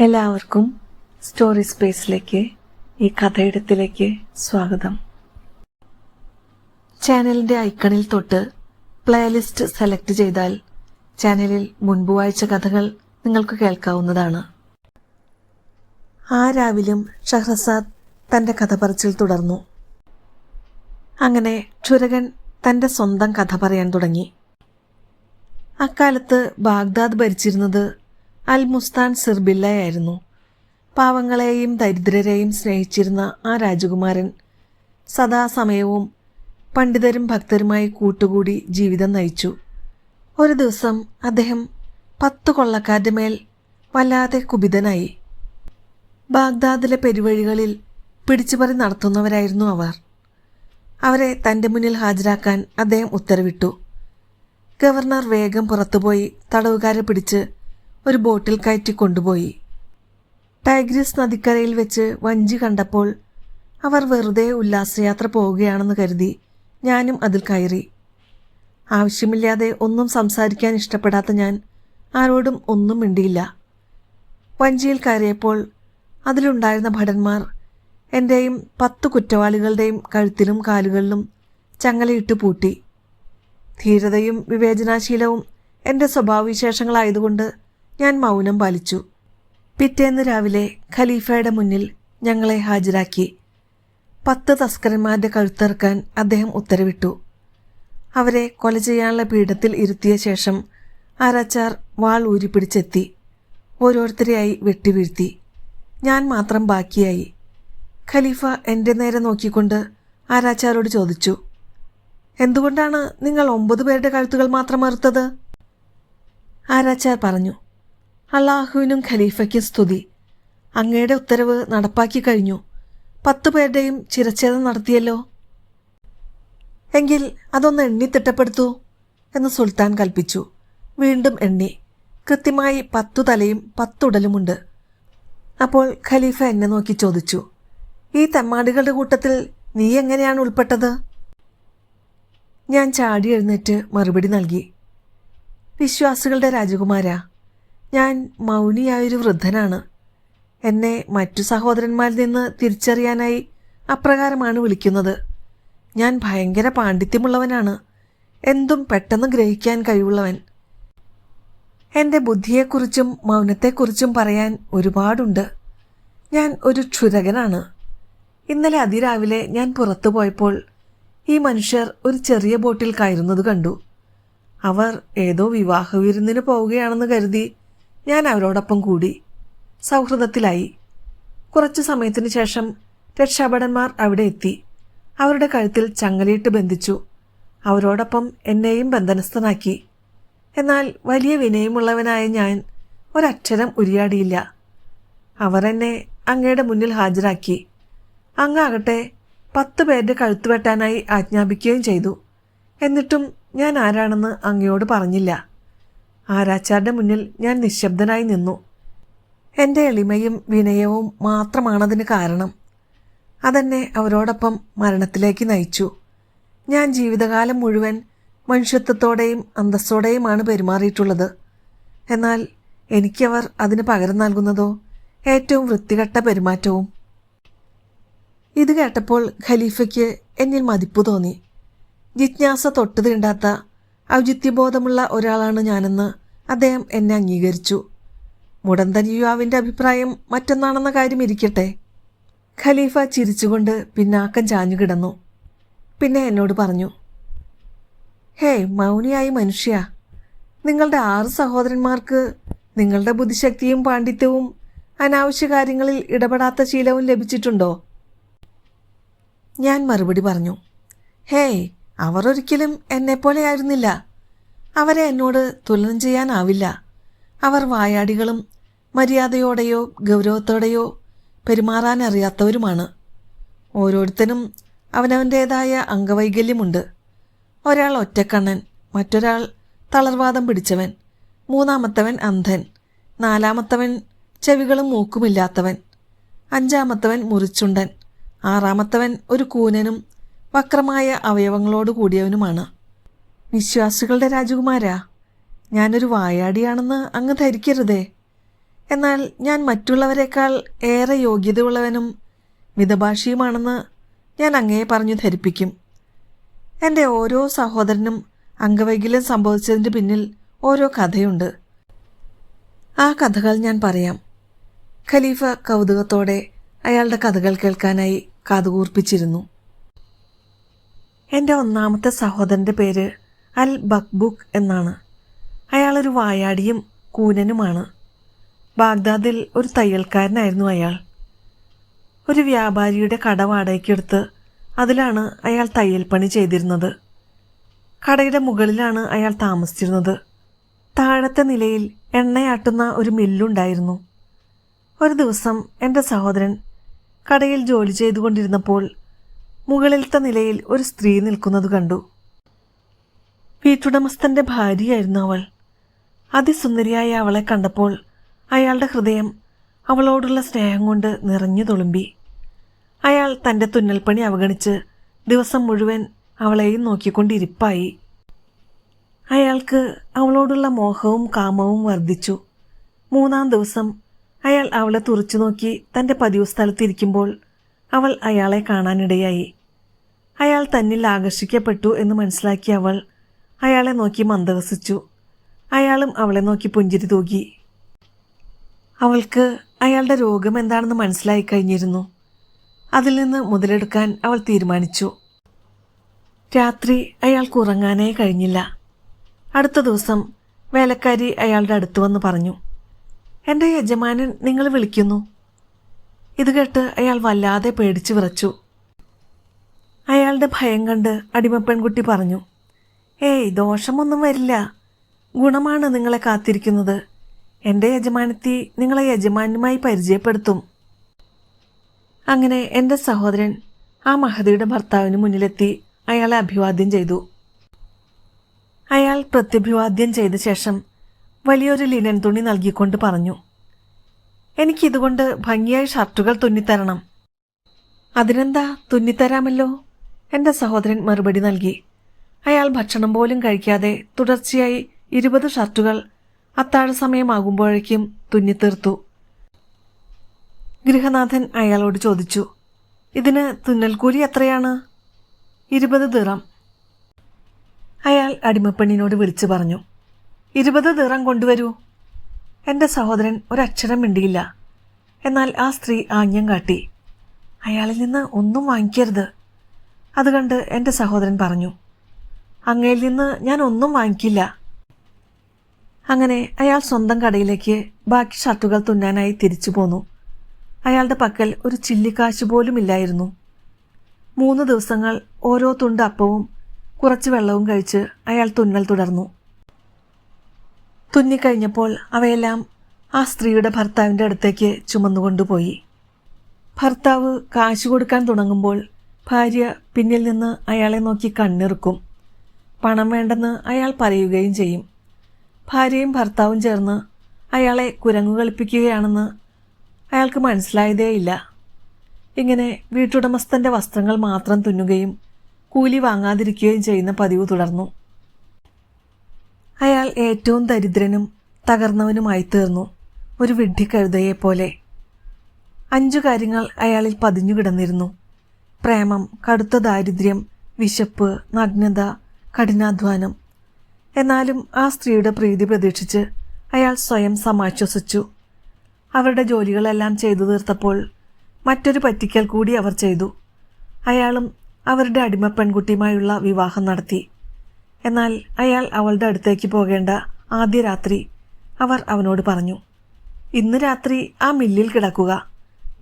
എല്ലാവർക്കും സ്റ്റോറി സ്പേസിലേക്ക് ഈ കഥയിടത്തിലേക്ക് സ്വാഗതം. ചാനലിന്റെ ഐക്കണിൽ തൊട്ട് പ്ലേലിസ്റ്റ് സെലക്ട് ചെയ്താൽ ചാനലിൽ മുൻപ് വായിച്ച കഥകൾ നിങ്ങൾക്ക് കേൾക്കാവുന്നതാണ്. ആ രാവിലും ഷഹ്റസാദ് തന്റെ കഥ പറച്ചിൽ തുടർന്നു. അങ്ങനെ ക്ഷുരകൻ തന്റെ സ്വന്തം കഥ പറയാൻ തുടങ്ങി. അക്കാലത്ത് ബാഗ്ദാദ് ഭരിച്ചിരുന്നത് അൽ മുസ്താൻ സിർബില്ലയായിരുന്നു. പാവങ്ങളെയും ദരിദ്രരെയും സ്നേഹിച്ചിരുന്ന ആ രാജകുമാരൻ സദാസമയവും പണ്ഡിതരും ഭക്തരുമായി കൂട്ടുകൂടി ജീവിതം നയിച്ചു. ഒരു ദിവസം അദ്ദേഹം പത്തു കൊള്ളക്കാരുടെ മേൽ വല്ലാതെ കുപിതനായി. ബാഗ്ദാദിലെ പെരുവഴികളിൽ പിടിച്ചുപറി നടത്തുന്നവരായിരുന്നു അവർ. അവരെ തന്റെ മുന്നിൽ ഹാജരാക്കാൻ അദ്ദേഹം ഉത്തരവിട്ടു. ഗവർണർ വേഗം പുറത്തുപോയി തടവുകാരെ പിടിച്ച് ഒരു ബോട്ടിൽ കയറ്റി കൊണ്ടുപോയി. ടൈഗ്രിസ് നദിക്കരയിൽ വെച്ച് വഞ്ചി കണ്ടപ്പോൾ അവർ വെറുതെ ഉല്ലാസയാത്ര പോവുകയാണെന്ന് കരുതി ഞാനും അതിൽ കയറി. ആവശ്യമില്ലാതെ ഒന്നും സംസാരിക്കാൻ ഇഷ്ടപ്പെടാത്ത ഞാൻ ആരോടും ഒന്നും മിണ്ടിയില്ല. വഞ്ചിയിൽ കയറിയപ്പോൾ അതിലുണ്ടായിരുന്ന ഭടന്മാർ എന്റെയും പത്ത് കുറ്റവാളികളുടെയും കഴുത്തിലും കാലുകളിലും ചങ്ങലയിട്ട് പൂട്ടി. ധീരതയും വിവേചനാശീലവും എന്റെ സ്വഭാവവിശേഷങ്ങളായതുകൊണ്ട് ഞാൻ മൗനം പാലിച്ചു. പിറ്റേന്ന് രാവിലെ ഖലീഫയുടെ മുന്നിൽ ഞങ്ങളെ ഹാജരാക്കി. പത്ത് തസ്കരന്മാരുടെ കഴുത്തിറക്കാൻ അദ്ദേഹം ഉത്തരവിട്ടു. അവരെ കൊല ചെയ്യാനുള്ള പീഠത്തിൽ ഇരുത്തിയ ശേഷം ആരാച്ചാർ വാൾ ഊരിപ്പിടിച്ചെത്തി. ഓരോരുത്തരെയായി വെട്ടിവീഴ്ത്തി ഞാൻ മാത്രം ബാക്കിയായി. ഖലീഫ എന്റെ നേരെ നോക്കിക്കൊണ്ട് ആരാച്ചാരോട് ചോദിച്ചു എന്തുകൊണ്ടാണ് നിങ്ങൾ ഒമ്പത് പേരുടെ കഴുത്തുകൾ മാത്രം അറുത്തത്? ആരാച്ചാർ പറഞ്ഞു അള്ളാഹുവിനും ഖലീഫയ്ക്കും സ്തുതി. അങ്ങയുടെ ഉത്തരവ് നടപ്പാക്കി കഴിഞ്ഞു. പത്തു പേരുടെയും ചിരച്ഛേദം നടത്തിയല്ലോ? എങ്കിൽ അതൊന്ന് എണ്ണി തിട്ടപ്പെടുത്തൂ എന്ന് സുൽത്താൻ കൽപ്പിച്ചു. വീണ്ടും എണ്ണി. കൃത്യമായി പത്തു തലയും പത്തുടലുമുണ്ട് അപ്പോൾ ഖലീഫ എന്നെ നോക്കി ചോദിച്ചു ഈ തെമ്മാടികളുടെ കൂട്ടത്തിൽ നീ എങ്ങനെയാണ് ഉൾപ്പെട്ടത്? ഞാൻ ചാടി എഴുന്നേറ്റ് മറുപടി നൽകി. വിശ്വാസികളുടെ രാജകുമാര ഞാൻ മൗനിയായൊരു വൃദ്ധനാണ്. എന്നെ മറ്റു സഹോദരന്മാരിൽ നിന്ന് തിരിച്ചറിയാനായി അപ്രകാരമാണ് വിളിക്കുന്നത്. ഞാൻ ഭയങ്കര പാണ്ഡിത്യമുള്ളവനാണ്. എന്തും പെട്ടെന്ന് ഗ്രഹിക്കാൻ കഴിവുള്ളവൻ. എന്റെ ബുദ്ധിയെക്കുറിച്ചും മൗനത്തെക്കുറിച്ചും പറയാൻ ഒരുപാടുണ്ട്. ഞാൻ ഒരു ക്ഷുരകനാണ്. ഇന്നലെ അതിരാവിലെ ഞാൻ പുറത്തു പോയപ്പോൾ ഈ മനുഷ്യർ ഒരു ചെറിയ ബോട്ടിൽ കയറുന്നത് കണ്ടു. അവർ ഏതോ വിവാഹ വിരുന്നിന് പോവുകയാണെന്ന് കരുതി ഞാൻ അവരോടൊപ്പം കൂടി സൗഹൃദത്തിലായി. കുറച്ചു സമയത്തിനു ശേഷം രക്ഷാഭടന്മാർ അവിടെ എത്തി. അവരുടെ കഴുത്തിൽ ചങ്ങലയിട്ട് ബന്ധിച്ചു. അവരോടൊപ്പം എന്നെയും ബന്ധനസ്ഥനാക്കി. എന്നാൽ വലിയ വിനയമുള്ളവനായ ഞാൻ ഒരക്ഷരം ഉരിയാടിയില്ല. അവർ എന്നെ അങ്ങയുടെ മുന്നിൽ ഹാജരാക്കി. അങ്ങാകട്ടെ പത്ത് പേരുടെ കഴുത്തു വെട്ടാനായി ആജ്ഞാപിക്കുകയും ചെയ്തു. എന്നിട്ടും ഞാൻ ആരാണെന്ന് അങ്ങയോട് പറഞ്ഞില്ല. ആരാച്ചാരുടെ മുന്നിൽ ഞാൻ നിശബ്ദനായി നിന്നു. എന്റെ എളിമയും വിനയവും മാത്രമാണതിന് കാരണം. അതെന്നെ അവരോടൊപ്പം മരണത്തിലേക്ക് നയിച്ചു. ഞാൻ ജീവിതകാലം മുഴുവൻ മനുഷ്യത്വത്തോടെയും അന്തസ്സോടെയുമാണ് പെരുമാറിയിട്ടുള്ളത്. എന്നാൽ എനിക്കവർ അതിന് പകരം നൽകുന്നതോ ഏറ്റവും വൃത്തികെട്ട പെരുമാറ്റവും. ഇത് കേട്ടപ്പോൾ ഖലീഫയ്ക്ക് എന്നിൽ മതിപ്പ് തോന്നി. ജിജ്ഞാസ തൊട്ടു തീണ്ടാത്ത ഔചിത്യബോധമുള്ള ഒരാളാണ് ഞാനെന്ന് അദ്ദേഹം എന്നെ അംഗീകരിച്ചു. മുടന്തൻ യുവാവിന്റെ അഭിപ്രായം മറ്റൊന്നാണെന്ന കാര്യം ഇരിക്കട്ടെ. ഖലീഫ ചിരിച്ചുകൊണ്ട് പിന്നാക്കം ചാഞ്ഞു കിടന്നു. പിന്നെ എന്നോട് പറഞ്ഞു ഹേയ് മൗനിയായി മനുഷ്യ നിങ്ങളുടെ ആറ് സഹോദരന്മാർക്ക് നിങ്ങളുടെ ബുദ്ധിശക്തിയും പാണ്ഡിത്യവും അനാവശ്യ കാര്യങ്ങളിൽ ഇടപെടാത്ത ശീലവും ലഭിച്ചിട്ടുണ്ടോ? ഞാൻ മറുപടി പറഞ്ഞു ഹേയ് അവർ ഒരിക്കലും എന്നെപ്പോലെയായിരുന്നില്ല. അവരെ എന്നോട് തുലനം ചെയ്യാനാവില്ല. അവർ വായാടികളും മര്യാദയോടെയോ ഗൗരവത്തോടെയോ പെരുമാറാനറിയാത്തവരുമാണ്. ഓരോരുത്തരും അവനവന്റേതായ അംഗവൈകല്യമുണ്ട്. ഒരാൾ ഒറ്റക്കണ്ണൻ മറ്റൊരാൾ തളർവാദം പിടിച്ചവൻ മൂന്നാമത്തവൻ അന്ധൻ നാലാമത്തവൻ ചെവികളും മൂക്കുമില്ലാത്തവൻ അഞ്ചാമത്തവൻ മുറിച്ചുണ്ടൻ ആറാമത്തവൻ ഒരു കൂനനും വക്രമായ അവയവങ്ങളോട് കൂടിയവനുമാണ്. വിശ്വാസികളുടെ രാജകുമാരാ. ഞാനൊരു വായാടിയാണെന്ന് അങ്ങ് ധരിക്കരുതേ. എന്നാൽ ഞാൻ മറ്റുള്ളവരെക്കാൾ ഏറെ യോഗ്യതയുള്ളവനും മിതഭാഷിയുമാണെന്ന് ഞാൻ അങ്ങയെ പറഞ്ഞു ധരിപ്പിക്കും. എന്റെ ഓരോ സഹോദരനും അംഗവൈകല്യം സംഭവിച്ചതിന്റെ പിന്നിൽ ഓരോ കഥയുണ്ട്. ആ കഥകൾ ഞാൻ പറയാം. ഖലീഫ കൗതുകത്തോടെ അയാളുടെ കഥകൾ കേൾക്കാനായി കാതുകൂർപ്പിച്ചിരുന്നു. എന്റെ ഒന്നാമത്തെ സഹോദരന്റെ പേര് അൽ ബക്ബുക്ക് എന്നാണ്. അയാളൊരു വായാടിയും കൂനനുമാണ്. ബാഗ്ദാദിൽ ഒരു തയ്യൽക്കാരനായിരുന്നു അയാൾ. ഒരു വ്യാപാരിയുടെ കട വാടകയ്ക്കെടുത്ത് അതിലാണ് അയാൾ തയ്യൽപ്പണി പണി ചെയ്തിരുന്നത്. കടയുടെ മുകളിലാണ് അയാൾ താമസിച്ചിരുന്നത്. താഴത്തെ നിലയിൽ എണ്ണയാട്ടുന്ന ഒരു മില്ലുണ്ടായിരുന്നു. ഒരു ദിവസം എന്റെ സഹോദരൻ കടയിൽ ജോലി ചെയ്തുകൊണ്ടിരുന്നപ്പോൾ മുകളിലത്തെ നിലയിൽ ഒരു സ്ത്രീ നിൽക്കുന്നത് കണ്ടു. വീട്ടുടമസ്ഥന്റെ ഭാര്യയായിരുന്നു അവൾ. അതിസുന്ദരിയായ അവളെ കണ്ടപ്പോൾ അയാളുടെ ഹൃദയം അവളോടുള്ള സ്നേഹം കൊണ്ട് നിറഞ്ഞു തുളുമ്പി. അയാൾ തന്റെ തുന്നൽപ്പണി അവഗണിച്ച് ദിവസം മുഴുവൻ അവളെയും നോക്കിക്കൊണ്ടിരിപ്പായി അയാൾക്ക് അവളോടുള്ള മോഹവും കാമവും വർദ്ധിച്ചു. മൂന്നാം ദിവസം അയാൾ അവളെ തുറച്ചു നോക്കി തന്റെ പതിവ് സ്ഥലത്തിരിക്കുമ്പോൾ അവൾ അയാളെ കാണാനിടയായി. അയാൾ തന്നിൽ ആകർഷിക്കപ്പെട്ടു എന്ന് മനസ്സിലാക്കിയ അവൾ അയാളെ നോക്കി മന്ദഹസിച്ചു. അയാളും അവളെ നോക്കി പുഞ്ചിരി തൂകി. അവൾക്ക് അയാളുടെ രോഗം എന്താണെന്ന് മനസ്സിലായി കഴിഞ്ഞിരുന്നു. അതിൽ നിന്ന് മുതലെടുക്കാൻ അവൾ തീരുമാനിച്ചു. രാത്രി അയാൾക്ക് ഉറങ്ങാനേ കഴിഞ്ഞില്ല. അടുത്ത ദിവസം വേലക്കാരി അയാളുടെ അടുത്ത് വന്ന് പറഞ്ഞു എന്റെ യജമാനൻ നിങ്ങൾ വിളിക്കുന്നു. ഇത് കേട്ട് അയാൾ വല്ലാതെ പേടിച്ചു വിറച്ചു. അയാളുടെ ഭയം കണ്ട് അടിമപ്പെൺകുട്ടി പറഞ്ഞു ഏയ് ദോഷമൊന്നും വരില്ല. ഗുണമാണ് നിങ്ങളെ കാത്തിരിക്കുന്നത്. എന്റെ യജമാനത്തി നിങ്ങളെ യജമാനുമായി പരിചയപ്പെടുത്തും. അങ്ങനെ എന്റെ സഹോദരൻ ആ മഹതിയുടെ ഭർത്താവിന് മുന്നിലെത്തി അയാളെ അഭിവാദ്യം ചെയ്തു. അയാൾ പ്രത്യഭിവാദ്യം ചെയ്ത ശേഷം വലിയൊരു ലിനൻ തുണി നൽകിക്കൊണ്ട് പറഞ്ഞു എനിക്കിതുകൊണ്ട് ഭംഗിയായി ഷർട്ടുകൾ തുന്നിത്തരണം. അതിനെന്താ? തുന്നിത്തരാമല്ലോ. എന്റെ സഹോദരൻ മറുപടി നൽകി. അയാൾ ഭക്ഷണം പോലും കഴിക്കാതെ തുടർച്ചയായി ഇരുപത് ഷർട്ടുകൾ അത്താഴ സമയമാകുമ്പോഴേക്കും തുന്നിത്തീർത്തു. ഗൃഹനാഥൻ അയാളോട് ചോദിച്ചു ഇതിന് തുന്നൽക്കൂലി എത്രയാണ്? ഇരുപത് ദിറം. അയാൾ അടിമപ്പെണ്ണിനോട് വിളിച്ചു പറഞ്ഞു ഇരുപത് ദിറം കൊണ്ടുവരൂ. എന്റെ സഹോദരൻ ഒരക്ഷരം മിണ്ടിയില്ല. എന്നാൽ ആ സ്ത്രീ ആംഗ്യം കാട്ടി അയാളിൽ നിന്ന് ഒന്നും വാങ്ങിക്കരുത്. അത് കണ്ട് എന്റെ സഹോദരൻ പറഞ്ഞു അങ്ങയിൽ നിന്ന് ഞാൻ ഒന്നും വാങ്ങിക്കില്ല. അങ്ങനെ അയാൾ സ്വന്തം കടയിലേക്ക് ബാക്കി ഷർട്ടുകൾ തുന്നാനായി തിരിച്ചു പോന്നു. അയാളുടെ പക്കൽ ഒരു ചില്ലിക്കാശ് പോലും ഇല്ലായിരുന്നു. മൂന്ന് ദിവസങ്ങൾ ഓരോ തുണ്ട് അപ്പവും കുറച്ച് വെള്ളവും കഴിച്ച് അയാൾ തുന്നൽ തുടർന്നു. തുന്നിക്കഴിഞ്ഞപ്പോൾ അവയെല്ലാം ആ സ്ത്രീയുടെ ഭർത്താവിന്റെ അടുത്തേക്ക് ചുമന്നുകൊണ്ടുപോയി. ഭർത്താവ് കാശ് കൊടുക്കാൻ തുടങ്ങുമ്പോൾ ഭാര്യ പിന്നിൽ നിന്ന് അയാളെ നോക്കി കണ്ണിറുക്കും. പണം വേണ്ടെന്ന് അയാൾ പറയുകയും ചെയ്യും. ഭാര്യയും ഭർത്താവും ചേർന്ന് അയാളെ കുരങ്ങു കളിപ്പിക്കുകയാണെന്ന് അയാൾക്ക് മനസ്സിലായതേയില്ല ഇങ്ങനെ വീട്ടുടമസ്ഥന്റെ വസ്ത്രങ്ങൾ മാത്രം തുന്നുകയും കൂലി വാങ്ങാതിരിക്കുകയും ചെയ്യുന്ന പതിവ് തുടർന്നു. അയാൾ ഏറ്റവും ദരിദ്രനും തകർന്നവനുമായി തീർന്നു ഒരു വിഡ്ഢിക്കഴുതയെപ്പോലെ. അഞ്ചു കാര്യങ്ങൾ അയാളിൽ പതിഞ്ഞു കിടന്നിരുന്നു പ്രേമം കടുത്ത ദാരിദ്ര്യം വിശപ്പ് നഗ്നത കഠിനാധ്വാനം. എന്നാലും ആ സ്ത്രീയുടെ പ്രീതി പ്രതീക്ഷിച്ച് അയാൾ സ്വയം സമാശ്വസിച്ചു. അവരുടെ ജോലികളെല്ലാം ചെയ്തു തീർത്തപ്പോൾ മറ്റൊരു പറ്റിക്കൽ കൂടി അവർ ചെയ്തു. അയാളും അവരുടെ അടിമ പെൺകുട്ടിയുമായുള്ള വിവാഹം നടത്തി. എന്നാൽ അയാൾ അവളുടെ അടുത്തേക്ക് പോകേണ്ട ആദ്യ രാത്രി അവർ അവനോട് പറഞ്ഞു ഇന്ന് രാത്രി ആ മില്ലിൽ കിടക്കുക.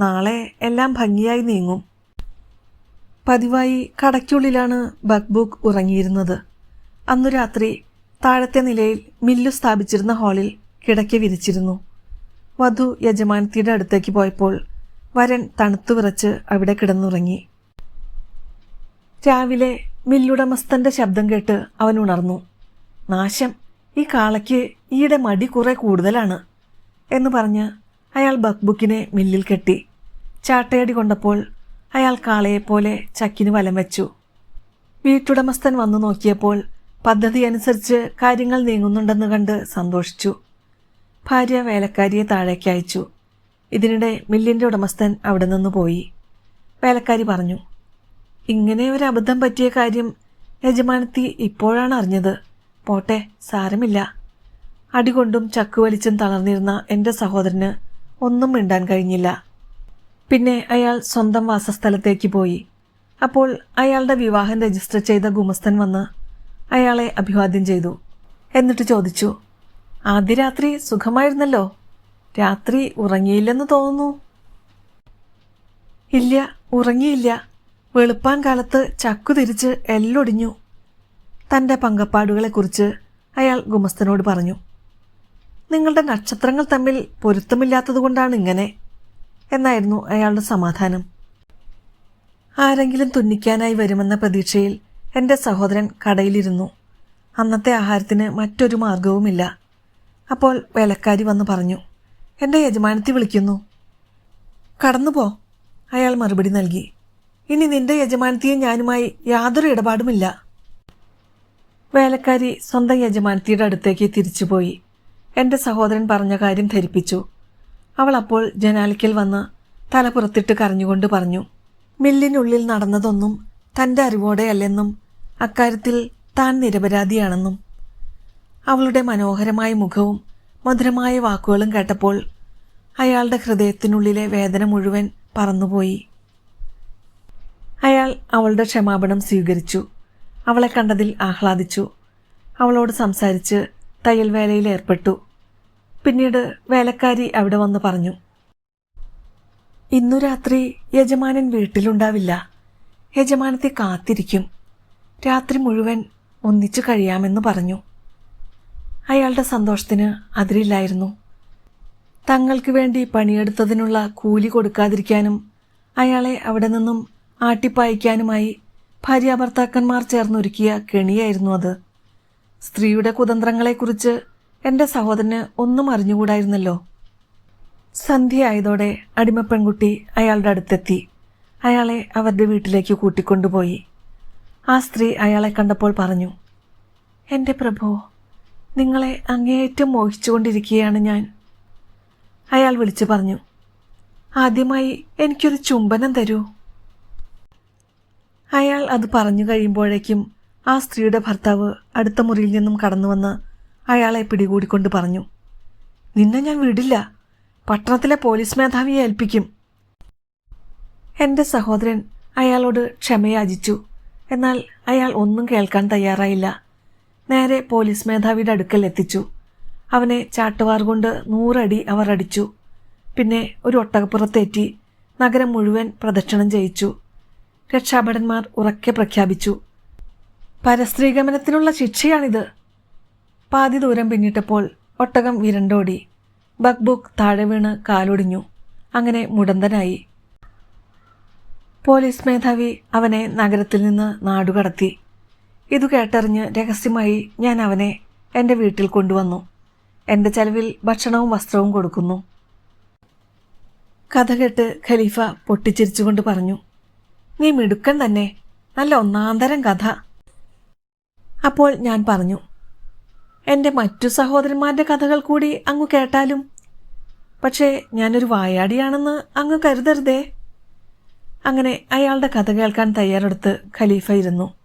നാളെ എല്ലാം ഭംഗിയായി നീങ്ങും. പതിവായി കടയ്ക്കുള്ളിലാണ് ബക്ക്ബുക്ക് ഉറങ്ങിയിരുന്നത്. അന്നു രാത്രി താഴത്തെ നിലയിൽ മില്ലു സ്ഥാപിച്ചിരുന്ന ഹാളിൽ കിടക്ക വിരിച്ചിരുന്നു. വധു യജമാനത്തിയുടെ അടുത്തേക്ക് പോയപ്പോൾ വരൻ തണുത്തു വിറച്ച് അവിടെ കിടന്നുറങ്ങി. രാവിലെ മില്ലുടമസ്ഥന്റെ ശബ്ദം കേട്ട് അവൻ ഉണർന്നു. നാശം. ഈ കാളയ്ക്ക് ഈയിടെ മടി കുറെ കൂടുതലാണ് എന്ന് പറഞ്ഞ് അയാൾ ബക്ബുക്കിനെ മില്ലിൽ കെട്ടി. ചാട്ടയടി കൊണ്ടപ്പോൾ അയാൾ കാളയെപ്പോലെ ചക്കിന് വലം വെച്ചു. വീട്ടുടമസ്ഥൻ വന്നു നോക്കിയപ്പോൾ പദ്ധതി അനുസരിച്ച് കാര്യങ്ങൾ നീങ്ങുന്നുണ്ടെന്ന് കണ്ട് സന്തോഷിച്ചു. ഭാര്യ വേലക്കാരിയെ താഴേക്ക് അയച്ചു. ഇതിനിടെ മില്ലിന്റെ ഉടമസ്ഥൻ അവിടെ നിന്ന് പോയി. വേലക്കാരി പറഞ്ഞു ഇങ്ങനെ ഒരു അബദ്ധം പറ്റിയ കാര്യം യജമാനത്തി ഇപ്പോഴാണ് അറിഞ്ഞത്. പോട്ടെ സാരമില്ല. അടികൊണ്ടും ചക്കുവലിച്ചും തളർന്നിരുന്ന എന്റെ സഹോദരന് ഒന്നും മിണ്ടാൻ കഴിഞ്ഞില്ല. പിന്നെ അയാൾ സ്വന്തം വാസസ്ഥലത്തേക്ക് പോയി. അപ്പോൾ അയാളുടെ വിവാഹം രജിസ്റ്റർ ചെയ്ത ഗുമസ്തൻ വന്ന് അയാളെ അഭിവാദ്യം ചെയ്തു. എന്നിട്ട് ചോദിച്ചു ആദ്യ രാത്രി സുഖമായിരുന്നല്ലോ? രാത്രി ഉറങ്ങിയില്ലെന്ന് തോന്നുന്നു. ഇല്ല ഉറങ്ങിയില്ല. വെളുപ്പാൻ കാലത്ത് ചക്കു തിരിച്ച് എല്ലൊടിഞ്ഞു. തന്റെ പങ്കപ്പാടുകളെക്കുറിച്ച് അയാൾ ഗുമസ്തനോട് പറഞ്ഞു. നിങ്ങളുടെ നക്ഷത്രങ്ങൾ തമ്മിൽ പൊരുത്തമില്ലാത്തതുകൊണ്ടാണ് ഇങ്ങനെ. എന്നായിരുന്നു അയാളുടെ സമാധാനം. ആരെങ്കിലും തുന്നിക്കാനായി വരുമെന്ന പ്രതീക്ഷയിൽ എന്റെ സഹോദരൻ കടയിലിരുന്നു. അന്നത്തെ ആഹാരത്തിന് മറ്റൊരു മാർഗവുമില്ല അപ്പോൾ വേലക്കാരി വന്ന് പറഞ്ഞു എന്റെ യജമാനത്തി വിളിക്കുന്നു. കടന്നുപോ അയാൾ മറുപടി നൽകി. ഇനി നിന്റെ യജമാനത്തിയെ ഞാനുമായി യാതൊരു ഇടപാടുമില്ല. വേലക്കാരി സ്വന്തം യജമാനത്തിയുടെ അടുത്തേക്ക് തിരിച്ചുപോയി. എന്റെ സഹോദരൻ പറഞ്ഞ കാര്യം ധരിപ്പിച്ചു. അവൾ അപ്പോൾ ജനാലിക്കൽ വന്ന് തല പുറത്തിട്ട് കരഞ്ഞുകൊണ്ട് പറഞ്ഞു മില്ലിനുള്ളിൽ നടന്നതൊന്നും തന്റെ അറിവോടെയല്ലെന്നും അക്കാര്യത്തിൽ താൻ നിരപരാധിയാണെന്നും. അവളുടെ മനോഹരമായ മുഖവും മധുരമായ വാക്കുകളും കേട്ടപ്പോൾ അയാളുടെ ഹൃദയത്തിനുള്ളിലെ വേദന മുഴുവൻ പറന്നുപോയി. അയാൾ അവളുടെ ക്ഷമാപണം സ്വീകരിച്ചു. അവളെ കണ്ടതിൽ ആഹ്ലാദിച്ചു. അവളോട് സംസാരിച്ച് തയ്യൽ വേലയിൽ ഏർപ്പെട്ടു. പിന്നീട് വേലക്കാരി അവിടെ വന്ന് പറഞ്ഞു ഇന്നു രാത്രി യജമാനൻ വീട്ടിലുണ്ടാവില്ല. യജമാനത്തെ കാത്തിരിക്കും. രാത്രി മുഴുവൻ ഒന്നിച്ചു കഴിയാമെന്ന് പറഞ്ഞു. അയാളുടെ സന്തോഷത്തിന് അതിരില്ലായിരുന്നു. തങ്ങൾക്ക് വേണ്ടി പണിയെടുത്തതിനുള്ള കൂലി കൊടുക്കാതിരിക്കാനും അയാളെ അവിടെ നിന്നും ആട്ടിപ്പായിക്കാനുമായി ഭാര്യാഭർത്താക്കന്മാർ ചേർന്നൊരുക്കിയ കെണിയായിരുന്നു അത്. സ്ത്രീയുടെ കുതന്ത്രങ്ങളെക്കുറിച്ച് എന്റെ സഹോദരന് ഒന്നും അറിഞ്ഞുകൂടായിരുന്നല്ലോ. സന്ധ്യയായതോടെ അടിമപ്പെൺകുട്ടി അയാളുടെ അടുത്തെത്തി. അയാളെ അവരുടെ വീട്ടിലേക്ക് കൂട്ടിക്കൊണ്ടുപോയി. ആ സ്ത്രീ അയാളെ കണ്ടപ്പോൾ പറഞ്ഞു എന്റെ പ്രഭു നിങ്ങളെ അങ്ങേയറ്റം മോഹിച്ചുകൊണ്ടിരിക്കുകയാണ് ഞാൻ. അയാൾ വിളിച്ചു പറഞ്ഞു ആദ്യമായി എനിക്കൊരു ചുംബനം തരൂ. അയാൾ അത് പറഞ്ഞു കഴിയുമ്പോഴേക്കും ആ സ്ത്രീയുടെ ഭർത്താവ് അടുത്ത മുറിയിൽ നിന്നും കടന്നു വന്ന് അയാളെ പിടികൂടിക്കൊണ്ട് പറഞ്ഞു. നിന്നെ ഞാൻ വിടില്ല. പട്ടണത്തിലെ പോലീസ് മേധാവിയെ ഏൽപ്പിക്കും. എന്റെ സഹോദരൻ അയാളോട് ക്ഷമയാചിച്ചു. എന്നാൽ അയാൾ ഒന്നും കേൾക്കാൻ തയ്യാറായില്ല. നേരെ പോലീസ് മേധാവിയുടെ അടുക്കൽ എത്തിച്ചു. അവനെ ചാട്ടുവാർ കൊണ്ട് നൂറടി അവർ അടിച്ചു. പിന്നെ ഒരു ഒട്ടകപ്പുറത്തേറ്റി നഗരം മുഴുവൻ പ്രദക്ഷിണം ചെയ്യിച്ചു. രക്ഷാഭടന്മാർ ഉറക്കെ പ്രഖ്യാപിച്ചു. പരസ്ത്രീഗമനത്തിനുള്ള ശിക്ഷയാണിത്. പാതി ദൂരം പിന്നിട്ടപ്പോൾ ഒട്ടകം വിരണ്ടോടി. ബക്ബുക്ക് താഴെ വീണ് കാലൊടിഞ്ഞു. അങ്ങനെ മുടന്തനായി. പോലീസ് മേധാവി അവനെ നഗരത്തിൽ നിന്ന് നാടുകടത്തി. ഇതു കേട്ടറിഞ്ഞ് രഹസ്യമായി ഞാൻ അവനെ എന്റെ വീട്ടിൽ കൊണ്ടുവന്നു. എന്റെ ചെലവിൽ ഭക്ഷണവും വസ്ത്രവും കൊടുക്കുന്നു. കഥ കേട്ട് ഖലീഫ പൊട്ടിച്ചിരിച്ചുകൊണ്ട് പറഞ്ഞു നീ മിടുക്കൻ തന്നെ. നല്ല ഒന്നാന്തരം കഥ. അപ്പോൾ ഞാൻ പറഞ്ഞു എന്റെ മറ്റു സഹോദരന്മാരുടെ കഥകൾ കൂടി അങ്ങ് കേട്ടാലും. പക്ഷേ ഞാനൊരു വായാടിയാണെന്ന് അങ്ങ് കരുതരുതേ. അങ്ങനെ അയാളുടെ കഥ കേൾക്കാൻ തയ്യാറെടുത്ത് ഖലീഫ ഇരുന്നു.